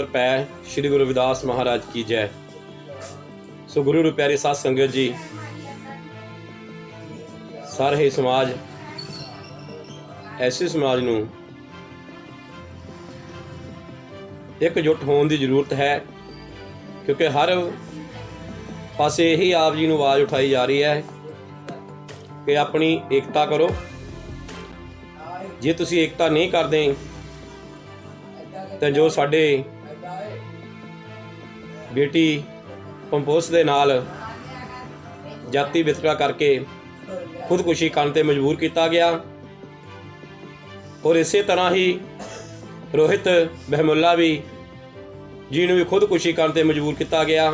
ਅੰਮ੍ਰਿਤ ਪੈ ਸ੍ਰੀ ਗੁਰੂ ਰਵਿਦਾਸ ਮਹਾਰਾਜ ਕੀ ਜੈ। ਸੋ ਗੁਰੂ ਨੂੰ ਪਿਆਰੇ ਸਾਧ ਸੰਗਤ ਜੀ, ਸਾਰੇ ਹੀ ਸਮਾਜ ਐਸੇ ਸਮਾਜ ਨੂੰ ਇੱਕ ਜੁੱਟ ਹੋਣ ਦੀ ਜ਼ਰੂਰਤ ਹੈ, ਕਿਉਂਕਿ ਹਰ ਪਾਸੇ ਇਹੀ ਆਪ ਜੀ ਨੂੰ ਆਵਾਜ਼ ਉਠਾਈ ਜਾ ਰਹੀ ਹੈ ਕਿ ਆਪਣੀ ਏਕਤਾ ਕਰੋ। ਜੇ ਤੁਸੀਂ ਏਕਤਾ ਨਹੀਂ ਕਰਦੇ, ਤਾਂ ਜੋ ਸਾਡੇ ਬੇਟੀ ਪੰਪੋਸ ਦੇ ਨਾਲ ਜਾਤੀ ਵਿਤਕਰਾ ਕਰਕੇ ਖੁਦਕੁਸ਼ੀ ਕਰਨ ਤੇ ਮਜਬੂਰ ਕੀਤਾ ਗਿਆ। ਔਰ ਇਸੇ ਤਰ੍ਹਾਂ ਹੀ ਰੋਹਿਤ ਬਹਿਮੁੱਲਾ ਵੀ ਜੀ ਨੂੰ ਵੀ ਖੁਦਕੁਸ਼ੀ ਕਰਨ ਤੇ ਮਜਬੂਰ ਕੀਤਾ ਗਿਆ।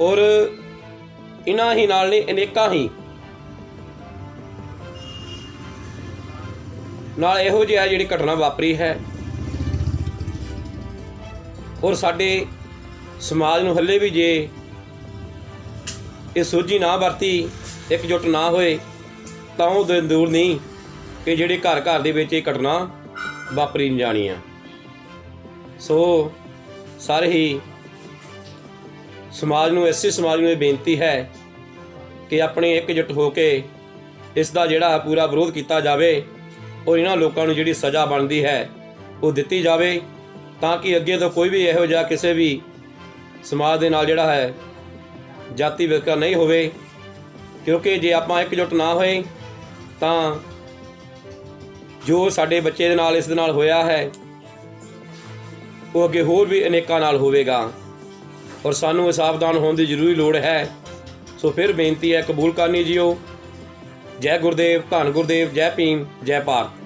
ਔਰ ਇਨ੍ਹਾਂ ਹੀ ਨਾਲ ਨੇ ਅਨੇਕਾਂ ਹੀ ਨਾਲ ਇਹੋ ਜਿਹਾ ਜਿਹੜੀ ਘਟਨਾ ਵਾਪਰੀ ਹੈ। ਔਰ ਸਾਡੇ ਸਮਾਜ ਨੂੰ ਹੱਲੇ ਵੀ ਜੇ ਇਹ ਸੋਝੀ ਨਾ ਵਰਤੀ, ਇਕਜੁੱਟ ਨਾ ਹੋਏ, ਤਾਂ ਉਹ ਦਿਨ ਦੂਰ ਨਹੀਂ ਕਿ ਜਿਹੜੇ ਘਰ ਘਰ ਦੇ ਵਿੱਚ ਇਹ ਘਟਨਾ ਵਾਪਰੀ ਜਾਣੀ ਆ। ਸੋ ਸਾਰੇ ਹੀ ਸਮਾਜ ਨੂੰ, ਐਸੀ ਸਮਾਜ ਨੂੰ ਇਹ ਬੇਨਤੀ ਹੈ ਕਿ ਆਪਣੇ ਇਕਜੁੱਟ ਹੋ ਕੇ ਇਸ ਦਾ ਜਿਹੜਾ ਪੂਰਾ ਵਿਰੋਧ ਕੀਤਾ ਜਾਵੇ ਔਰ ਇਹਨਾਂ ਲੋਕਾਂ ਨੂੰ ਜਿਹੜੀ ਸਜ਼ਾ ਬਣਦੀ ਹੈ, ਉਹ ਦਿੱਤੀ ਜਾਵੇ। ਤਾਂ ਕਿ ਅੱਗੇ ਤੋਂ ਕੋਈ ਵੀ ਇਹੋ ਜਿਹਾ ਕਿਸੇ ਵੀ ਸਮਾਜ ਦੇ ਨਾਲ ਜਿਹੜਾ ਹੈ, ਜਾਤੀ ਵਿਤਕਰਾ ਨਹੀਂ ਹੋਵੇ। ਕਿਉਂਕਿ ਜੇ ਆਪਾਂ ਇਕਜੁੱਟ ਨਾ ਹੋਏ, ਤਾਂ ਜੋ ਸਾਡੇ ਬੱਚੇ ਦੇ ਨਾਲ, ਇਸ ਦੇ ਨਾਲ ਹੋਇਆ ਹੈ, ਉਹ ਅੱਗੇ ਹੋਰ ਵੀ ਅਨੇਕਾਂ ਨਾਲ ਹੋਵੇਗਾ। ਔਰ ਸਾਨੂੰ ਇਹ ਸਾਵਧਾਨ ਹੋਣ ਦੀ ਜ਼ਰੂਰੀ ਲੋੜ ਹੈ। ਸੋ ਫਿਰ ਬੇਨਤੀ ਹੈ, ਕਬੂਲ ਕਰਨੀ ਜੀਓ। ਜੈ ਗੁਰਦੇਵ, ਧੰਨ ਗੁਰਦੇਵ, ਜੈ ਭੀਮ, ਜੈ ਭਾਰਤ।